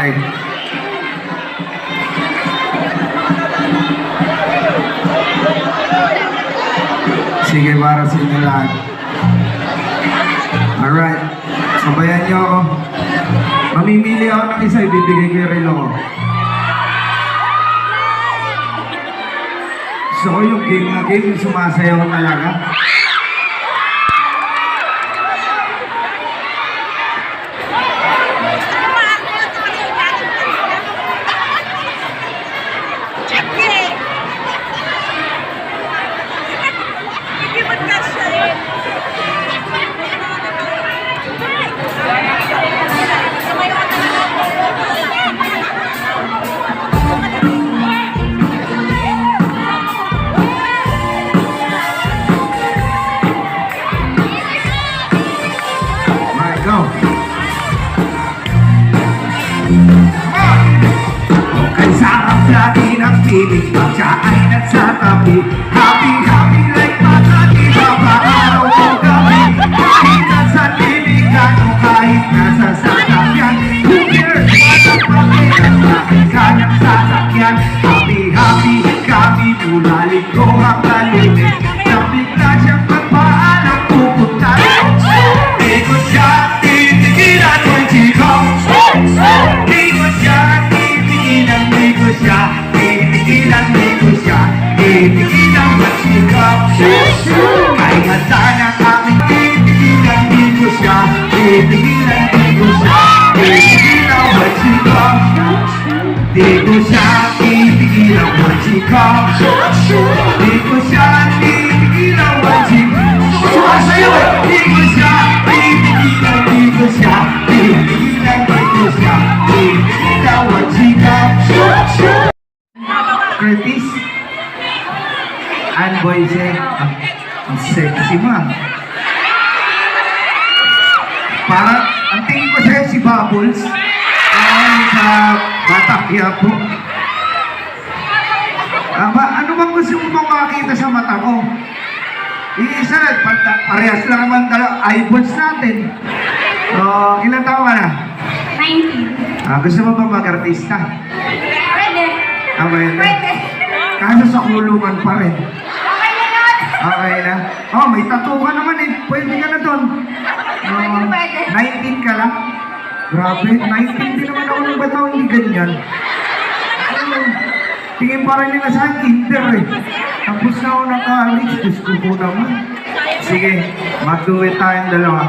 Okay. Sige, para sa inyo lahat. Alright. Sabayan niyo ako. Mamimili ako ng isa, ibibigay ko yung relo ko. Gusto ko yung game na game, sumasayaw talaga. Kay sarap lagi ng piling Pag siya ay nagsatabi Happy, happy like matati Baba araw o gabi Kahit nasa tiligan o kahit nasa sasakyan Who cares? Walang pakialam Dahil kanyang sasakyan Happy, happy kami Mula linggo hanggang lunes Titigilan, ikot siya Titigilan mo chikong Di ko siya titigilan mo chikong Di ko siya mo chikong Sumasayaw eh! Di ko siya titigilan, di ko siya titigilan, di ko siya titigilan mo chikong Curtis Ann Boyce ang, ang sexy mo ah. Para, ang tingin ko sa'yo si Bubbles Ay, sa Batak Quiapo Aba, ano bang gusto mo bang makita sa mata ko? Iisa, parehas lang naman dala, eyeballs natin. So, ilan taon ka na? 19. Ah, gusto mo ba mag-artista? Pwede. Ah, pwede. Pwede. Kaso sa kulungan pa rin. Okay na. Oh, may tattoo ka naman eh. Pwede ka na doon. Pwede. 19 ka lang? Grabe, 19 din naman ako ng bataw, hindi ganyan. Ano, tingin pa rin nila sa akin, kinder eh. Tapos na ako ng college, gusto ko naman. Sige, mag-do it tayong dalawa.